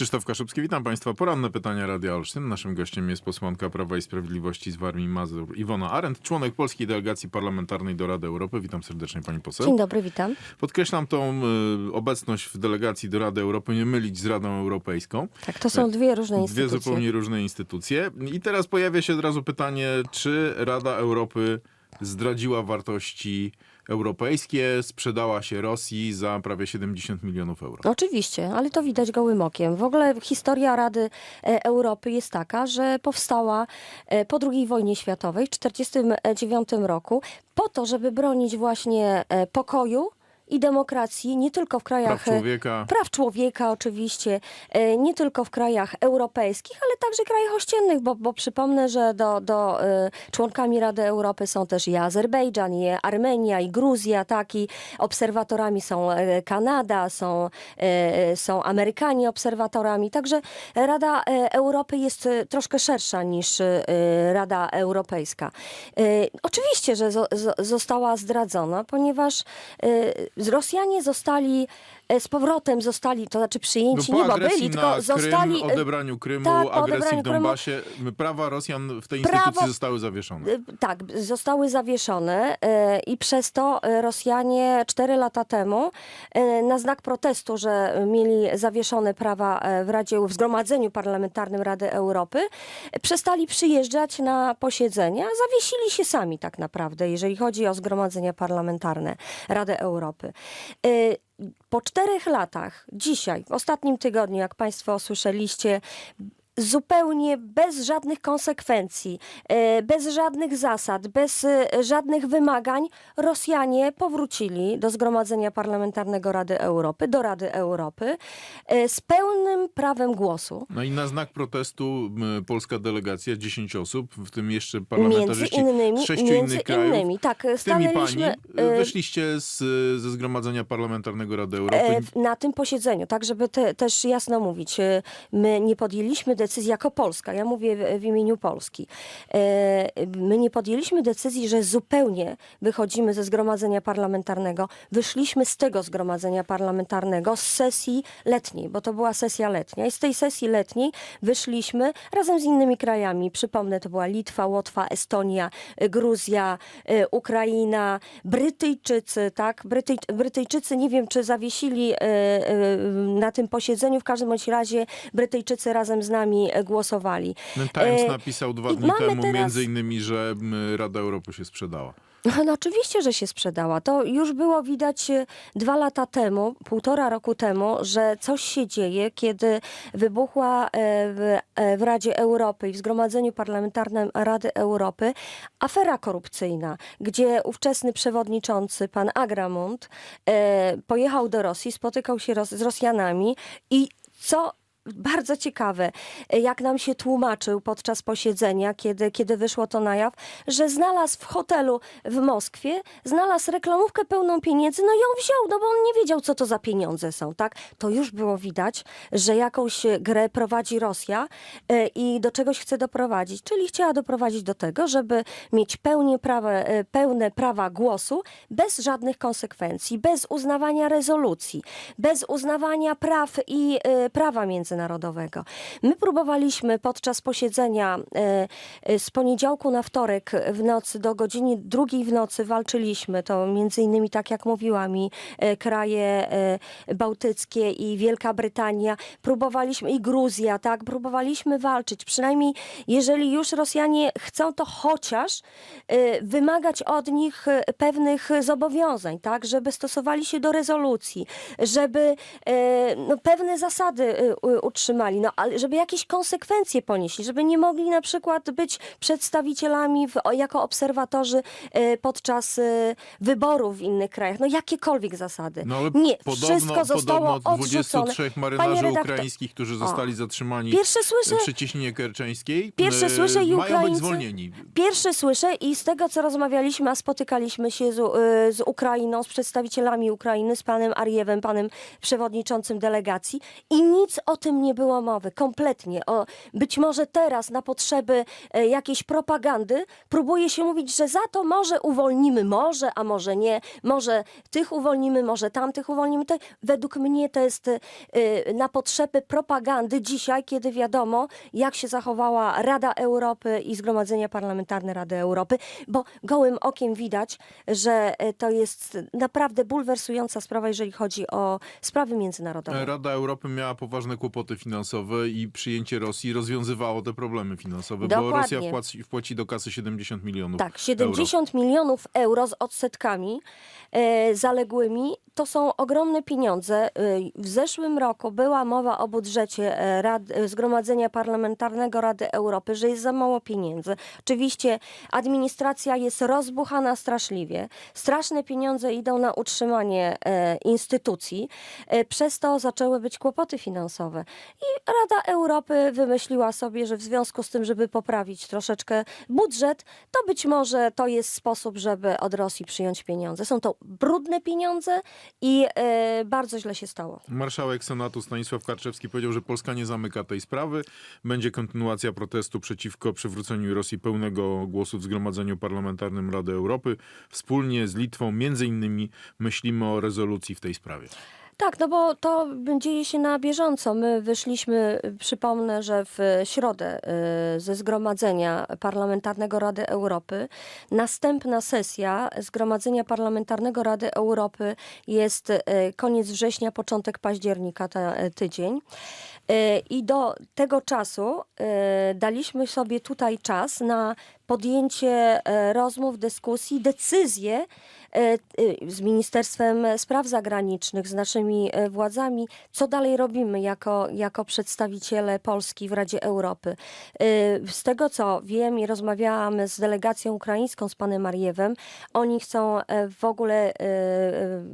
Krzysztof Kaszubski, witam Państwa. Poranne pytania Radia Olsztyn. Naszym gościem jest posłanka Prawa i Sprawiedliwości z Warmii Mazur Iwona Arendt, członek Polskiej Delegacji Parlamentarnej do Rady Europy. Witam serdecznie Pani poseł. Dzień dobry, witam. Podkreślam tą y, obecność w delegacji do Rady Europy, nie mylić z Radą Europejską. Tak, to są dwie różne Dwie instytucje. zupełnie różne instytucje. I teraz pojawia się od razu pytanie, czy Rada Europy zdradziła wartości europejskie, sprzedała się Rosji za prawie 70 milionów euro. Oczywiście, ale to widać gołym okiem. W ogóle historia Rady e, Europy jest taka, że powstała e, po II wojnie światowej w 1949 roku po to, żeby bronić właśnie e, pokoju i demokracji nie tylko w krajach Praw e, człowieka. praw człowieka oczywiście, e, nie tylko w krajach europejskich, ale także krajach ościennych, bo, bo przypomnę, że do, do e, członkami Rady Europy są też i Azerbejdżan, i Armenia, i Gruzja, tak, i obserwatorami są Kanada, są, są Amerykanie obserwatorami, także Rada Europy jest troszkę szersza niż Rada Europejska. Oczywiście, że zo, zo, została zdradzona, ponieważ Rosjanie zostali z powrotem zostali, to znaczy przyjęci, No nie bo byli, tylko zostali. Krym, e, odebraniu Krymu, tak, agresji odebraniu w Krymu. Donbasie, prawa Rosjan w tej Prawo- instytucji zostały zawieszone. Y, Tak, zostały zawieszone i przez to Rosjanie cztery lata temu na znak protestu, że mieli zawieszone prawa w Radzie, w Zgromadzeniu Parlamentarnym Rady Europy, przestali przyjeżdżać na posiedzenia, zawiesili się sami tak naprawdę, jeżeli chodzi o zgromadzenia parlamentarne Rady Europy. Po czterech latach, dzisiaj, w ostatnim tygodniu, jak Państwo słyszeliście, zupełnie bez żadnych konsekwencji, e, bez żadnych zasad, bez e, żadnych wymagań, Rosjanie powrócili do Zgromadzenia Parlamentarnego Rady Europy, do Rady Europy, e, z pełnym prawem głosu. No i na znak protestu polska delegacja, 10 osób, w tym jeszcze Między parlamentarzyści innymi, z sześciu między innych krajów. innymi, tak, stanęliśmy pani wyszliście z, ze Zgromadzenia Parlamentarnego Rady Europy. Na tym posiedzeniu, tak żeby te, też jasno mówić, my nie podjęliśmy decyzji jako Polska, ja mówię w, w imieniu Polski, e, my nie podjęliśmy decyzji, że zupełnie wychodzimy ze zgromadzenia parlamentarnego, wyszliśmy z tego zgromadzenia parlamentarnego, z sesji letniej, bo to była sesja letnia. I z tej sesji letniej wyszliśmy razem z innymi krajami, przypomnę, to była Litwa, Łotwa, Estonia, e, Gruzja, e, Ukraina, Brytyjczycy, tak? Brytyj, Brytyjczycy nie wiem, czy zawiesili na tym posiedzeniu, w każdym bądź razie Brytyjczycy razem z nami e, głosowali. No, Times E, napisał dwa dni temu teraz- między innymi, że Rada Europy się sprzedała. No oczywiście, że się sprzedała. To już było widać e, dwa lata temu, półtora roku temu, że coś się dzieje, kiedy wybuchła w, w Radzie Europy i w Zgromadzeniu Parlamentarnym Rady Europy afera korupcyjna, gdzie ówczesny przewodniczący, pan Agramont, pojechał do Rosji, spotykał się z Rosjanami i co bardzo ciekawe, jak nam się tłumaczył podczas posiedzenia, kiedy, kiedy wyszło to na jaw, że znalazł w hotelu w Moskwie, znalazł reklamówkę pełną pieniędzy, no i ją wziął, no bo on nie wiedział, co to za pieniądze są, tak? To już było widać, że jakąś grę prowadzi Rosja e, i do czegoś chce doprowadzić, czyli chciała doprowadzić do tego, żeby mieć prawa, e, pełne prawa głosu bez żadnych konsekwencji, bez uznawania rezolucji, bez uznawania praw i e, prawa międzynarodowego. My próbowaliśmy podczas posiedzenia e, e, z poniedziałku na wtorek w nocy do godziny drugiej w nocy walczyliśmy. To między innymi, tak jak mówiła mi, e, kraje bałtyckie i Wielka Brytania. Próbowaliśmy i Gruzja, tak? Próbowaliśmy walczyć. Przynajmniej jeżeli już Rosjanie chcą, to chociaż wymagać od nich pewnych zobowiązań, tak? Żeby stosowali się do rezolucji, żeby no, pewne zasady utrzymali, no, ale żeby jakieś konsekwencje ponieśli, żeby nie mogli na przykład być przedstawicielami w, o- jako obserwatorzy e, podczas e, wyborów w innych krajach. No jakiekolwiek zasady. No ale nie, podobno, wszystko zostało podobno odrzucone. 23 Panie marynarzy redaktor, ukraińskich, którzy zostali zatrzymani Pierwsze słyszę, przy Cieśninie Kerczeńskiej, Pierwsze e, słyszę i mają być zwolnieni. Pierwsze słyszę i z tego, co rozmawialiśmy, a spotykaliśmy się z, y, z Ukrainą, z przedstawicielami Ukrainy, z panem Ariewem, panem przewodniczącym delegacji i nic o tym tym nie było mowy, kompletnie. O, być może teraz na potrzeby e, jakiejś propagandy próbuje się mówić, że za to może uwolnimy, może, a może nie, może tych uwolnimy, może tamtych uwolnimy. To, według mnie to jest e, na potrzeby propagandy dzisiaj, kiedy wiadomo, jak się zachowała Rada Europy i Zgromadzenie Parlamentarne Rady Europy, bo gołym okiem widać, że e, to jest naprawdę bulwersująca sprawa, jeżeli chodzi o sprawy międzynarodowe. Rada Europy miała poważne kłopoty finansowe i przyjęcie Rosji rozwiązywało te problemy finansowe, bo Dokładnie. Rosja wpłaci, wpłaci do kasy 70 milionów Tak, 70 milionów euro z odsetkami e, zaległymi to są ogromne pieniądze. E, w zeszłym roku była mowa o budżecie e, Rad, e, Zgromadzenia Parlamentarnego Rady Europy, że jest za mało pieniędzy. Oczywiście administracja jest rozbuchana straszliwie. Straszne pieniądze idą na utrzymanie e, instytucji. E, przez to zaczęły być kłopoty finansowe. I Rada Europy wymyśliła sobie, że w związku z tym, żeby poprawić troszeczkę budżet, to być może to jest sposób, żeby od Rosji przyjąć pieniądze. Są to brudne pieniądze i e, bardzo źle się stało. Marszałek Senatu Stanisław Karczewski powiedział, że Polska nie zamyka tej sprawy. Będzie kontynuacja protestu przeciwko przywróceniu Rosji pełnego głosu w Zgromadzeniu Parlamentarnym Rady Europy. Wspólnie z Litwą między innymi myślimy o rezolucji w tej sprawie. Tak, no bo to dzieje się na bieżąco. My wyszliśmy, przypomnę, że w środę y, ze Zgromadzenia Parlamentarnego Rady Europy. Następna sesja Zgromadzenia Parlamentarnego Rady Europy jest y, koniec września, początek października, ta, y, tydzień. Y, I do tego czasu y, daliśmy sobie tutaj czas na podjęcie e, rozmów, dyskusji, decyzje e, e, z Ministerstwem Spraw Zagranicznych, z naszymi e, władzami, co dalej robimy jako, jako przedstawiciele Polski w Radzie Europy. E, Z tego co wiem i rozmawiałam z delegacją ukraińską, z panem Mariewem, oni chcą e, w ogóle e, e,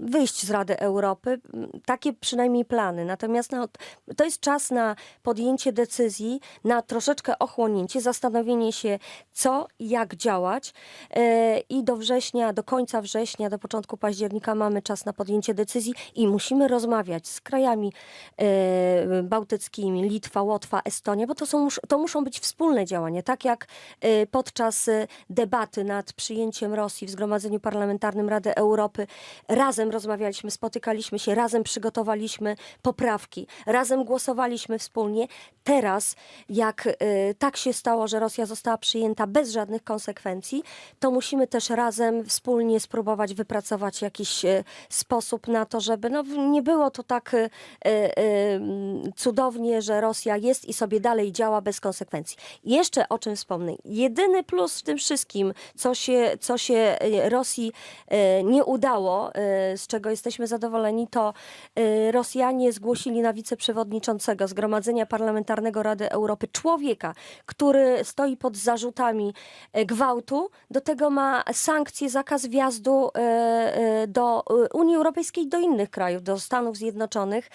wyjść z Rady Europy. Takie przynajmniej plany. Natomiast no, to jest czas na podjęcie decyzji, na troszeczkę ochłonięcie, zastanowienie się, co jak działać. E, I do września, do końca września, do początku października mamy czas na podjęcie decyzji i musimy rozmawiać z krajami e, bałtyckimi, Litwa, Łotwa, Estonia, bo to, są, to muszą być wspólne działania. Tak jak e, podczas debaty nad przyjęciem Rosji w Zgromadzeniu Parlamentarnym Rady Europy razem rozmawialiśmy, spotykaliśmy się, razem przygotowaliśmy poprawki, razem głosowaliśmy wspólnie. Teraz, jak e, tak się stało, że Rosja została przyjęta bez żadnych konsekwencji, to musimy też razem wspólnie spróbować wypracować jakiś e, sposób na to, żeby no, nie było to tak e, e, mm, cudownie, że Rosja jest i sobie dalej działa bez konsekwencji. Jeszcze o czym wspomnę. Jedyny plus w tym wszystkim, co się, co się e, Rosji e, nie udało, e, z czego jesteśmy zadowoleni, to e, Rosjanie zgłosili na wiceprzewodniczącego Zgromadzenia Parlamentarnego Rady Europy człowieka, który stoi pod zarzutami e, gwałtu. Do tego ma sankcje, zakaz wjazdu e, do Unii Europejskiej do innych krajów, do Stanów Zjednoczonych.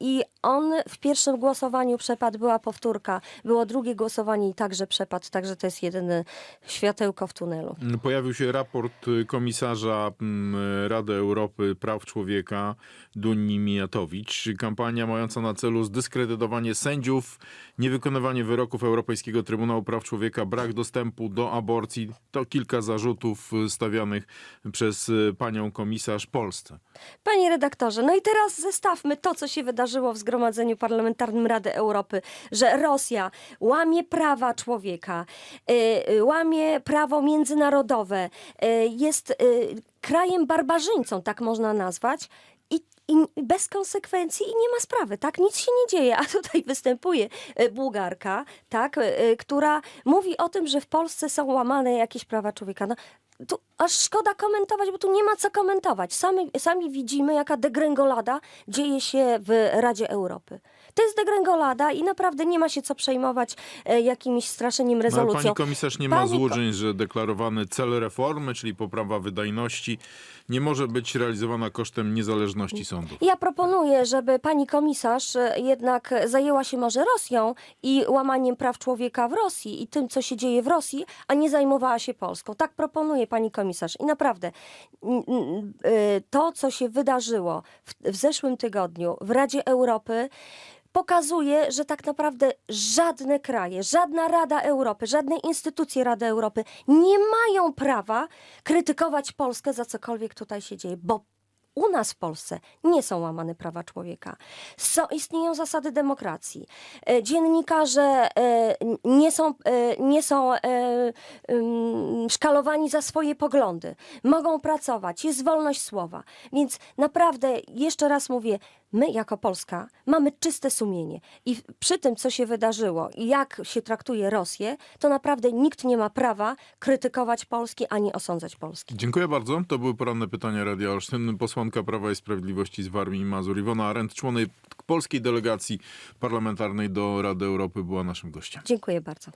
I on w pierwszym głosowaniu przepadł, była powtórka, było drugie głosowanie i także przepadł, także to jest jedyne światełko w tunelu. Pojawił się raport komisarza mm, Rady Europy Praw Człowieka Duni Mijatowicz. Kampania mająca na celu zdyskredytowanie sędziów, niewykonywanie wyroków Europejskiego Trybunału Praw Człowieka, brak dostępu do aborcji. To kilka zarzutów stawianych przez panią komisarz Polsce. Panie redaktorze, no i teraz zestawmy to, co się wydarzyło w Zgromadzeniu Parlamentarnym Rady Europy, że Rosja łamie prawa człowieka, y, y, łamie prawo międzynarodowe, y, jest krajem barbarzyńcą, tak można nazwać. I, bez konsekwencji i nie ma sprawy, tak? Nic się nie dzieje. A tutaj występuje Bułgarka, tak? która mówi o tym, że w Polsce są łamane jakieś prawa człowieka. No, tu aż szkoda komentować, bo tu nie ma co komentować. Sami, sami widzimy, jaka degrengolada dzieje się w Radzie Europy. To jest degrengolada i naprawdę nie ma się co przejmować e, jakimś straszeniem No, ale rezolucją. pani komisarz nie ma Pani złudzeń, że deklarowany cel reformy, czyli poprawa wydajności, nie może być realizowana kosztem niezależności sądów. Ja proponuję, żeby pani komisarz e, jednak zajęła się może Rosją i łamaniem praw człowieka w Rosji i tym, co się dzieje w Rosji, a nie zajmowała się Polską. Tak proponuje pani komisarz. I naprawdę n- n- y, to, co się wydarzyło w, w zeszłym tygodniu w Radzie Europy, pokazuje, że tak naprawdę żadne kraje, żadna Rada Europy, żadne instytucje Rady Europy nie mają prawa krytykować Polskę za cokolwiek tutaj się dzieje, bo u nas w Polsce nie są łamane prawa człowieka. Są, istnieją zasady demokracji. E, Dziennikarze e, nie są, e, nie są e, ym, szkalowani za swoje poglądy. Mogą pracować, jest wolność słowa. Więc naprawdę, jeszcze raz mówię, my jako Polska mamy czyste sumienie. I przy tym, co się wydarzyło i jak się traktuje Rosję, to naprawdę nikt nie ma prawa krytykować Polski ani osądzać Polski. Dziękuję bardzo. To były poranne pytania Radia Olsztyn. Posłanka Prawa i Sprawiedliwości z Warmii i Mazur Iwona Arendt, członek polskiej delegacji parlamentarnej do Rady Europy była naszym gościem. Dziękuję bardzo.